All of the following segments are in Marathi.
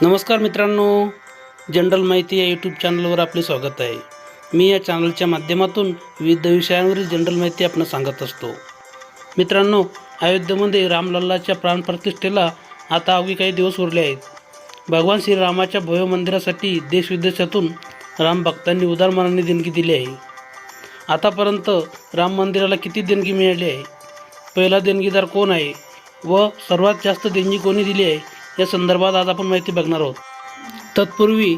नमस्कार मित्रांनो जनरल माहिती या यूट्यूब चॅनलवर आपले स्वागत आहे. मी या चॅनलच्या माध्यमातून विविध विषयांवरील जनरल माहिती आपण सांगत असतो. मित्रांनो अयोध्येमध्ये रामलल्लाच्या प्राणप्रतिष्ठेला आता अवघे काही दिवस उरले आहेत. भगवान श्रीरामाच्या भव्य मंदिरासाठी देशविदेशातून राम भक्तांनी उदार मनाने देणगी दिली आहे. आतापर्यंत राम मंदिराला किती देणगी मिळाली आहे? पहिला देणगीदार कोण आहे? व सर्वात जास्त देणगी कोणी दिली आहे? या संदर्भात आज आपण माहिती बघणार आहोत. तत्पूर्वी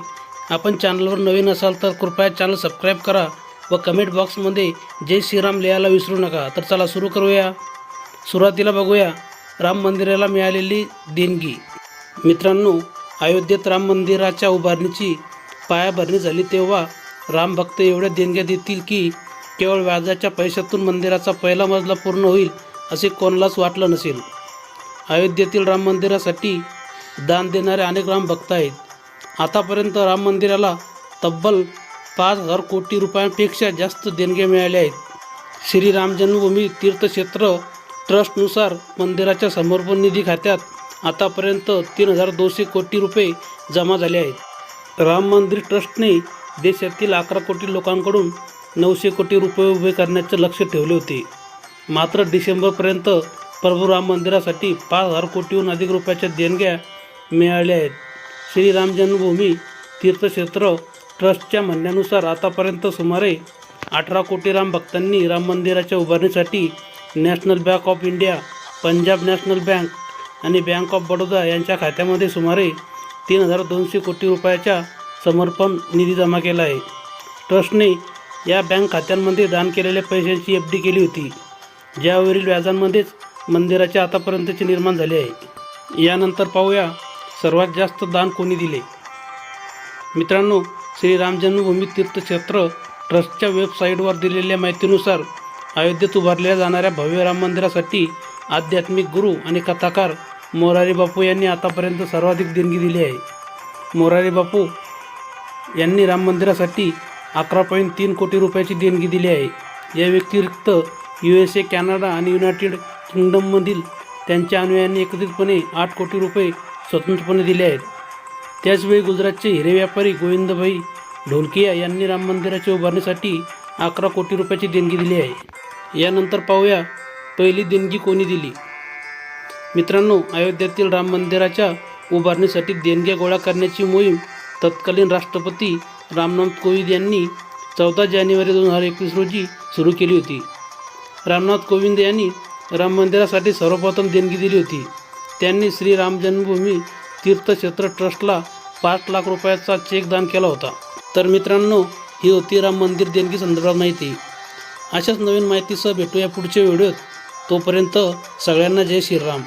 आपण चॅनलवर नवीन असाल तर कृपया चॅनल सबस्क्राईब करा व कमेंट बॉक्समध्ये जय श्रीराम लिहायला विसरू नका. तर चला सुरू करूया. सुरुवातीला बघूया. राम मंदिराला मिळालेली देणगी. मित्रांनो अयोध्येत राम मंदिराच्या उभारणीची पायाभरणी झाली तेव्हा राम भक्त एवढ्या देणग्या देतील की केवळ व्याजाच्या पैशातून मंदिराचा पहिला मजला पूर्ण होईल असे कोणालाच वाटलं नसेल. अयोध्येतील राम मंदिरासाठी दान देणारे अनेक राम भक्त आहेत. आतापर्यंत राम मंदिराला तब्बल पाच हजार कोटी रुपयांपेक्षा जास्त देणग्या मिळाल्या आहेत. श्री राम जन्मभूमी तीर्थक्षेत्र ट्रस्टनुसार मंदिराच्या समर्पण निधी खात्यात आतापर्यंत तीन हजार दोनशे कोटी रुपये जमा झाले आहेत. राम मंदिर ट्रस्टने देशातील अकरा कोटी लोकांकडून नऊशे कोटी रुपये उभे करण्याचे लक्ष ठेवले होते. मात्र डिसेंबरपर्यंत प्रभू राम मंदिरासाठी पाच हजार कोटीहून अधिक रुपयाच्या देणग्या मिळाले आहेत. श्रीराम जन्मभूमी तीर्थक्षेत्र ट्रस्टच्या म्हणण्यानुसार आतापर्यंत सुमारे अठरा कोटी राम भक्तांनी राम मंदिराच्या उभारणीसाठी national bank of India Punjab national bank आणि बँक ऑफ बडोदा यांच्या खात्यामध्ये सुमारे तीन हजार दोनशे कोटी रुपयाच्या समर्पण निधी जमा केला आहे. ट्रस्टने या बँक खात्यांमध्ये दान केलेल्या पैशांची एफ डी केली होती. ज्यावरील व्याजांमध्येच मंदिराचे आतापर्यंतचे निर्माण झाले आहे. यानंतर पाहूया सर्वात जास्त दान कोणी दिले? मित्रांनो श्री राम जन्मभूमी तीर्थक्षेत्र ट्रस्टच्या वेबसाईटवर दिलेल्या माहितीनुसार अयोध्येत उभारल्या जाणाऱ्या भव्य राम मंदिरासाठी आध्यात्मिक गुरु आणि कथाकार मोरारी बापू यांनी आतापर्यंत सर्वाधिक देणगी दिली आहे. मोरारी बापू यांनी राम मंदिरासाठी अकरा पॉईंट तीन कोटी रुपयाची देणगी दिली आहे. या व्यतिरिक्त यू एस ए कॅनडा आणि युनायटेड किंगडममधील त्यांच्या अनुयायांनी एकत्रितपणे आठ कोटी रुपये स्वतंत्रपणे दिले आहेत. त्याचवेळी गुजरातचे हिरे व्यापारी गोविंदभाई ढोलकिया यांनी राम मंदिराच्या उभारणीसाठी अकरा कोटी रुपयाची देणगी दिली आहे. यानंतर पाहूया पहिली देणगी कोणी दिली? मित्रांनो अयोध्येतील राम मंदिराच्या उभारणीसाठी देणग्या गोळा करण्याची मोहीम तत्कालीन राष्ट्रपती रामनाथ कोविंद यांनी चौदा जानेवारी दोन हजार एकवीस रोजी सुरू केली होती. रामनाथ कोविंद यांनी राम मंदिरासाठी सर्वप्रथम देणगी दिली होती. त्यांनी श्री राम जन्मभूमी तीर्थक्षेत्र ट्रस्टला पाच लाख रुपयाचा चेक दान केला होता. तर मित्रांनो ही होती राम मंदिर देणगी संदर्भात माहिती. अशाच नवीन माहितीसह भेटूया पुढच्या व्हिडिओत. तोपर्यंत सगळ्यांना जय श्रीराम